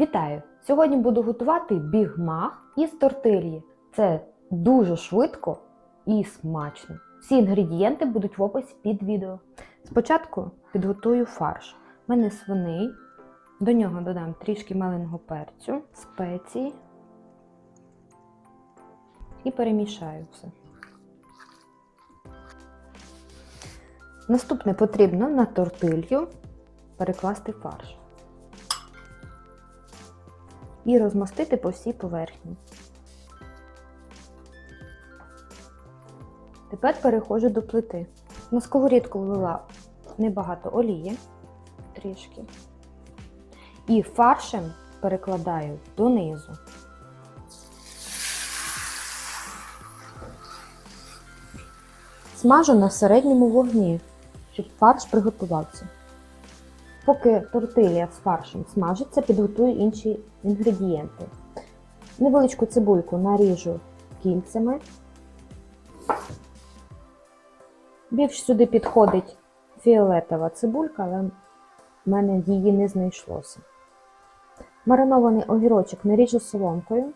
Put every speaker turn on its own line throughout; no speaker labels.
Вітаю! Сьогодні буду готувати бігмах із тортильї. Це дуже швидко і смачно. Всі інгредієнти будуть в описі під відео. Спочатку підготую фарш. У мене свиний. До нього додам трішки маленого перцю, спеції і перемішаю все. Наступне потрібно на тортилью перекласти фарш і розмастити по всій поверхні. Тепер переходжу до плити. На сковорідку влила небагато олії, трішки. І фаршем перекладаю донизу. Смажу на середньому вогні, щоб фарш приготувався. Поки тортилля з фаршем смажиться, підготую інші інгредієнти. Невеличку цибульку наріжу кільцями. Більш сюди підходить фіолетова цибулька, але в мене її не знайшлося. Маринований огірочок наріжу соломкою.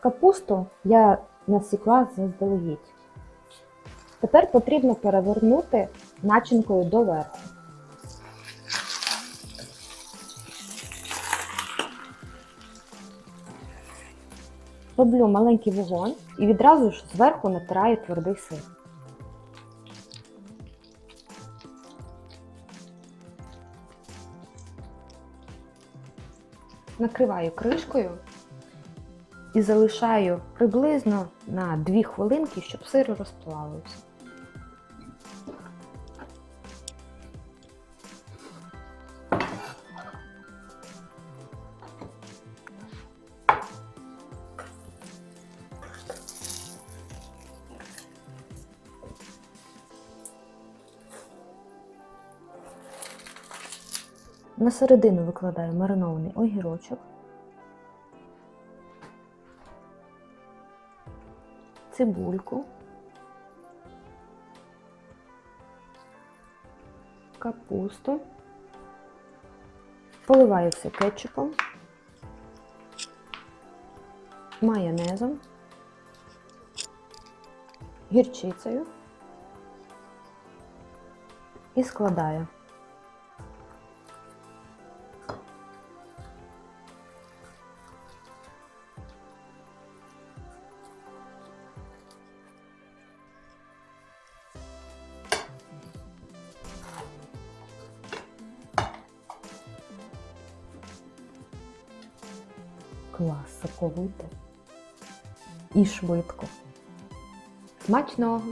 Капусту я насікла заздалегідь. Тепер потрібно перевернути начинкою доверху. Роблю маленький вогонь і відразу ж зверху натираю твердий сир. Накриваю кришкою і залишаю приблизно на 2 хвилинки, щоб сир розплавився. На середину викладаю маринований огірочок. цибульку, капусту, поливаю все кетчупом, майонезом, гірчицею. І складаю. Клас, соковите. І швидко. Смачного!